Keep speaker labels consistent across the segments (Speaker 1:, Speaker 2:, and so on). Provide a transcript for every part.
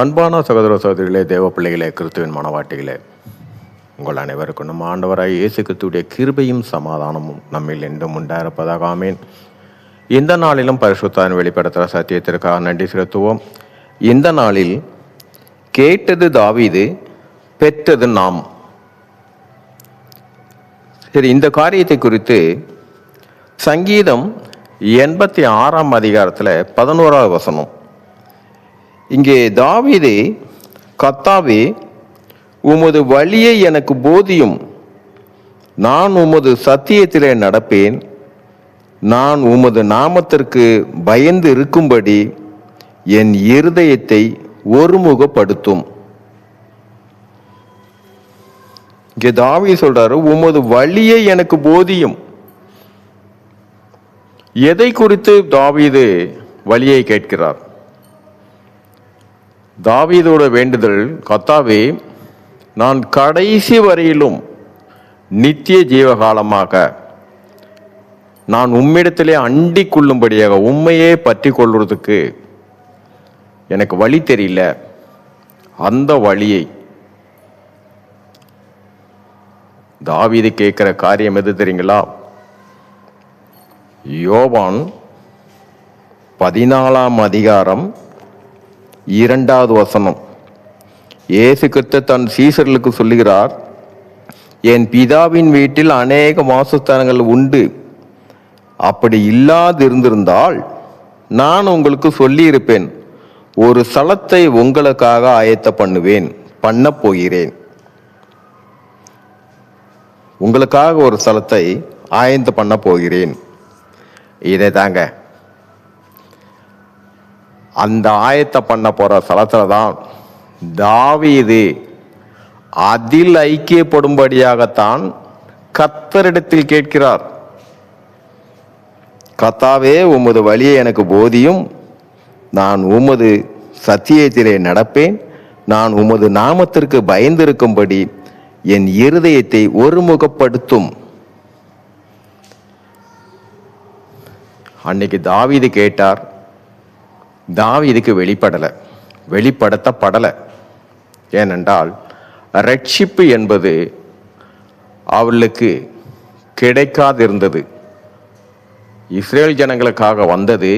Speaker 1: அன்பான சகோதர சகோதரிகளே தேவ பிள்ளைகளே கிறிஸ்துவின் மனவாட்டிகளே உங்கள் அனைவருக்கும் நம்ம ஆண்டவராய் இயேசு கிறிஸ்துடைய கிருபையும் சமாதானமும் நம்மில் என்றும் உண்டாயிருப்பதாக ஆமேன். இந்த நாளிலும் பரிசுத்தான் வெளிப்படுத்துகிற சத்தியத்திற்காக நன்றி செலுத்துவோம். இந்த நாளில் கேட்டது தாவிது பெற்றது நாம். சரி இந்த காரியத்தை குறித்து சங்கீதம் எண்பத்தி ஆறாம் அதிகாரத்தில் பதினோராவது வசனம். இங்கே தாவீதே கத்தாவே உமது வழியை எனக்கு போதியும். நான் உமது சத்தியத்திலே நடப்பேன். நான் உமது நாமத்திற்கு பயந்து இருக்கும்படி என் இருதயத்தை ஒருமுகப்படுத்தும். இங்கே தாவி சொல்றாரு உமது வழியை எனக்கு போதியும். எதை குறித்து தாவிது வழியை கேட்கிறார்? தாவீதோட வேண்டுதல் கத்தாவே நான் கடைசி வரையிலும் நித்திய ஜீவகாலமாக நான் உம்மிடத்திலே அண்டி கொள்ளும்படியாக உண்மையே பற்றி கொள்வதுக்கு எனக்கு வழி தெரியல. அந்த வழியை தாவீது கேட்கிற காரியம் எது தெரியுங்களா? யோவான் பதினாலாம் அதிகாரம் இரண்டாவது வசனம். இயேசு கிறிஸ்து தன் சீசர்களுக்கு சொல்லுகிறார் என் பிதாவின் வீட்டில் அநேக வாசஸ்தானங்கள் உண்டு. அப்படி இல்லாதிருந்திருந்தால் நான் உங்களுக்கு சொல்லியிருப்பேன் ஒரு சலத்தை உங்களுக்காக ஆயத்த பண்ணுவேன் பண்ண போகிறேன். உங்களுக்காக ஒரு சலத்தை ஆயத்த பண்ண போகிறேன். இதை தாங்க அந்த ஆயத்தை பண்ண போகிற ஸ்தலத்தில் தான் தாவீது அதில் ஐக்கியப்படும்படியாகத்தான் கத்தரிடத்தில் கேட்கிறார். கத்தாவே உமது வழியை எனக்கு போதியும். நான் உமது சத்தியத்திலே நடப்பேன். நான் உமது நாமத்திற்கு பயந்திருக்கும்படி என் இருதயத்தை ஒருமுகப்படுத்தும். அன்னைக்கு தாவீது கேட்டார் தாவீதுக்கு வெளிப்படலை வெளிப்படுத்தப்படலை. ஏனென்றால் ரட்சிப்பு என்பது அவளுக்கு கிடைக்காதிருந்தது. இஸ்ரேல் ஜனங்களுக்காக வந்தது.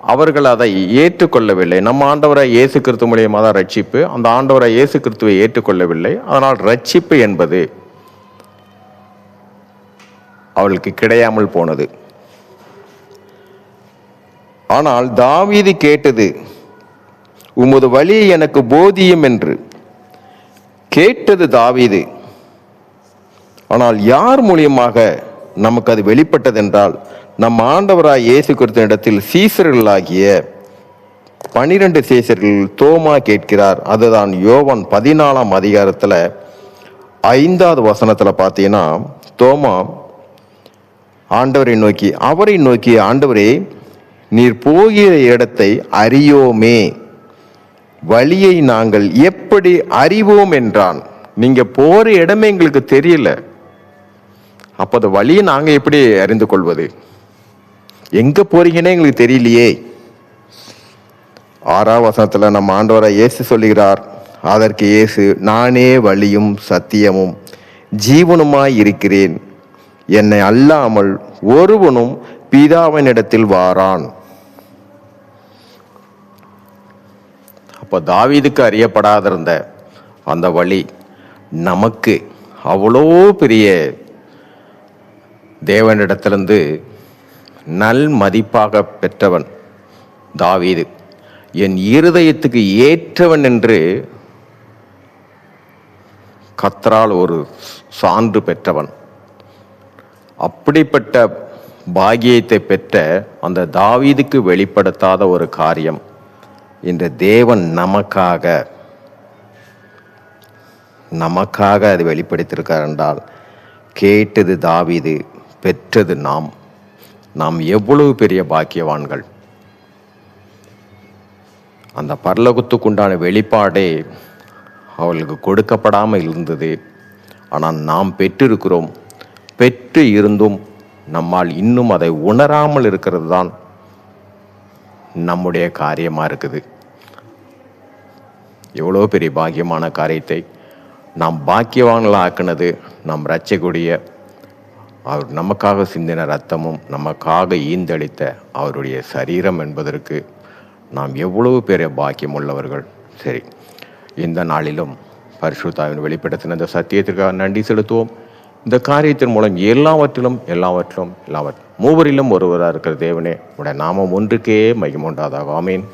Speaker 1: அவர்கள் அதை ஏற்றுக்கொள்ளவில்லை. நம்ம ஆண்டவரை இயேசு கிறிஸ்து மூலியமாக தான் ரட்சிப்பு அந்த ஆண்டவரை இயேசு கிறிஸ்துவை ஏற்றுக்கொள்ளவில்லை. அதனால் ரட்சிப்பு என்பது அவளுக்கு கிடையாமல் போனது. ஆனால் தாவீது கேட்டது உமது வழி எனக்கு போதியும் என்று. கேட்டது தாவீது ஆனால் யார் மூலியமாக நமக்கு அது வெளிப்பட்டதென்றால் நம் ஆண்டவராய் இயேசு கிறிஸ்து இடத்தில் சீசர்களாகிய பனிரெண்டு சீசர்கள் தோமா கேட்கிறார். அதுதான் யோவான் பதினாலாம் அதிகாரத்தில் ஐந்தாவது வசனத்தில் பார்த்தீங்கன்னா தோமா ஆண்டவரை நோக்கி அவரை நோக்கி ஆண்டவரே நீர் போகிற இடத்தை அறியோமே. வழியை நாங்கள் எப்படி அறிவோம் என்றான். நீங்க போற இடமே எங்களுக்கு தெரியல. அப்போ அந்த வழியை நாங்கள் எப்படி அறிந்து கொள்வது? எங்கே போறீங்கன்னே எங்களுக்கு தெரியலையே. ஆறாம் வசனத்தில் நம்ம ஆண்டவரை இயேசு சொல்லுகிறார் அதற்கு இயேசு நானே வழியும் சத்தியமும் ஜீவனுமாய் இருக்கிறேன். என்னை அல்லாமல் ஒருவனும் பிதாவினிடத்தில் வாரான். அப்போ தாவீதுக்கு அறியப்படாதிருந்த அந்த வழி நமக்கு அவ்வளோ பெரிய தேவனிடத்திலிருந்து நல் மதிப்பாக பெற்றவன் தாவீது. என் இருதயத்துக்கு ஏற்றவன் என்று கத்தரால் ஒரு சான்று பெற்றவன். அப்படிப்பட்ட பாகியத்தை பெற்ற அந்த தாவீதுக்கு வெளிப்படுத்தாத ஒரு காரியம். இந்த தேவன் நமக்காக நமக்காக அது வெளிப்படுத்தியிருக்கார் என்றால் கேட்டது தாவிது பெற்றது நாம். நாம் எவ்வளவு பெரிய பாக்கியவான்கள். அந்த பரலோகத்துக்குண்டான வெளிப்பாடே அவளுக்கு கொடுக்கப்படாமல் இருந்தது. ஆனால் நாம் பெற்றிருக்கிறோம் பெற்று இருந்தும் நம்மால் இன்னும் அதை உணராமல் இருக்கிறது தான் நம்முடைய காரியமாக இருக்குது. எவ்வளோ பெரிய பாக்கியமான காரியத்தை நாம் பாக்கியவான்களாக ஆக்கினது நாம் ரச்சக்கூடிய அவர் நமக்காக சிந்தின ரத்தமும் நமக்காக ஈந்தளித்த அவருடைய சரீரம் என்பதற்கு நாம் எவ்வளவு பெரிய பாக்கியம் உள்ளவர்கள். சரி இந்த நாளிலும் பரிசுத்தாவின் வெளிப்படுத்தின இந்த சத்தியத்திற்காக நன்றி செலுத்துவோம். இந்த காரியத்தின் மூலம் எல்லாவற்றிலும் எல்லாவற்றிலும் எல்லாவற்றிலும் மூவரிலும் ஒருவராக இருக்கிற தேவனே உடைய நாமம் ஒன்றுக்கே மையம் உண்டாதாக ஆமீன்.